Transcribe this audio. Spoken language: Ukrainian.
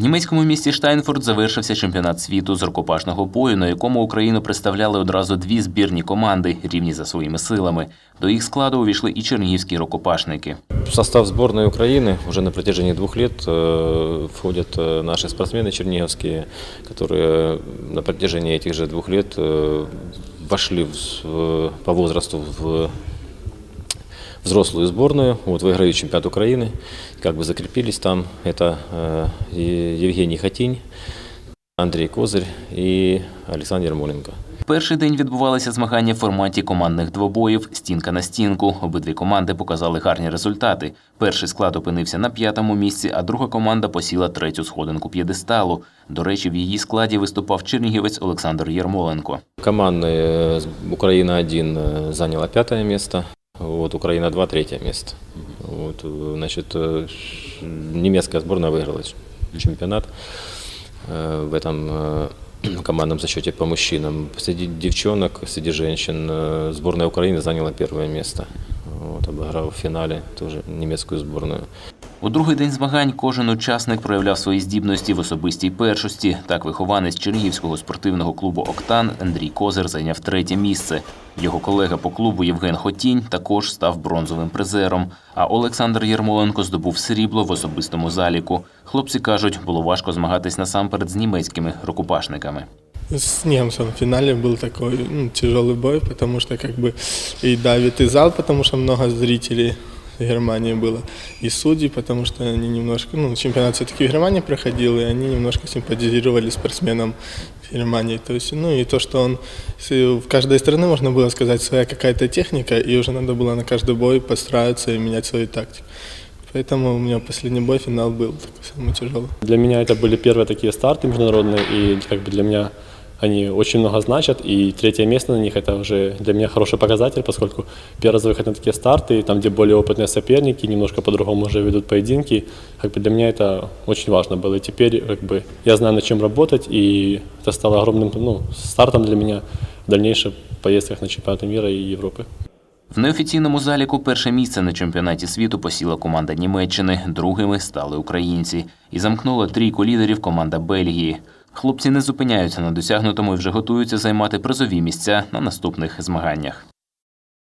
В німецькому місті Штайнфурт завершився чемпіонат світу з рукопашного бою, на якому Україну представляли одразу дві збірні команди, рівні за своїми силами. До їх складу увійшли і чернігівські рукопашники. В состав сборной Украины уже на протяжении двух лет э, входят э, наши спортсмены черниговские, которые на протяжении этих же двух лет э, вошли в с- в- по возрасту в взрослую сборную, вот, выиграли чемпионат Украины, как бы закрепились там. Это э, Е- Евгений Хатинь, Андрей Козырь и Александр Моленко. Перший день відбувалися змагання в форматі командних двобоїв стінка на стінку. Обидві команди показали гарні результати. Перший склад опинився на п'ятому місці, а друга команда посіла третю сходинку п'єдесталу. До речі, в її складі виступав чернігівець Олександр Єрмоленко. Командный э, с- Украина-1 э, заняла пятое место, вот, Украина-2 третье место. Вот, э, значит, э, ш- немецкая сборная выиграла ч- чемпионат э, в этом э, командном зачете по мужчинам. Среди девчонок, среди женщин э, сборная Украины заняла первое место. Вот, обыграв в финале тоже немецкую сборную. У другий день змагань кожен учасник проявляв свої здібності в особистій першості. Так, вихованець Чернігівського спортивного клубу Октан Андрій Козир зайняв третє місце. Його колега по клубу Євген Хотінь також став бронзовим призером. А Олександр Єрмоленко здобув срібло в особистому заліку. Хлопці кажуть, було важко змагатись насамперед з німецькими рукопашниками. С немцем в финале был такой ну, тяжелый бой, потому что как бы и давит и зал, потому что много зрителей в Германии было, и судьи, потому что они немножко, ну, чемпионат все-таки в Германии проходил, и они немножко симпатизировали спортсменам в Германии. То есть, ну и то, что он в каждой страны, можно было сказать, своя какая-то техника, и уже надо было на каждый бой подстраиваться и менять свою тактику. Поэтому у меня последний бой, финал был такой самый тяжелый. Для меня это были первые такие старты международные, и как бы для меня они очень много значат, и третье место на них это уже для меня хороший показатель, поскольку первый раз выход на такие старты, там, где более опытные соперники, немножко по-другому уже ведут поединки, как бы для меня это очень важно было. И теперь как бы я знаю, над чем работать, и это стало огромным ну, стартом для меня в дальнейших поездках на чемпионаты мира и Европы. В неофіційному заліку перше місце на чемпіонаті світу посіла команда Німеччини, другими стали українці. І замкнула трійку лідерів команда Бельгії. Хлопці не зупиняються на досягнутому і вже готуються займати призові місця на наступних змаганнях.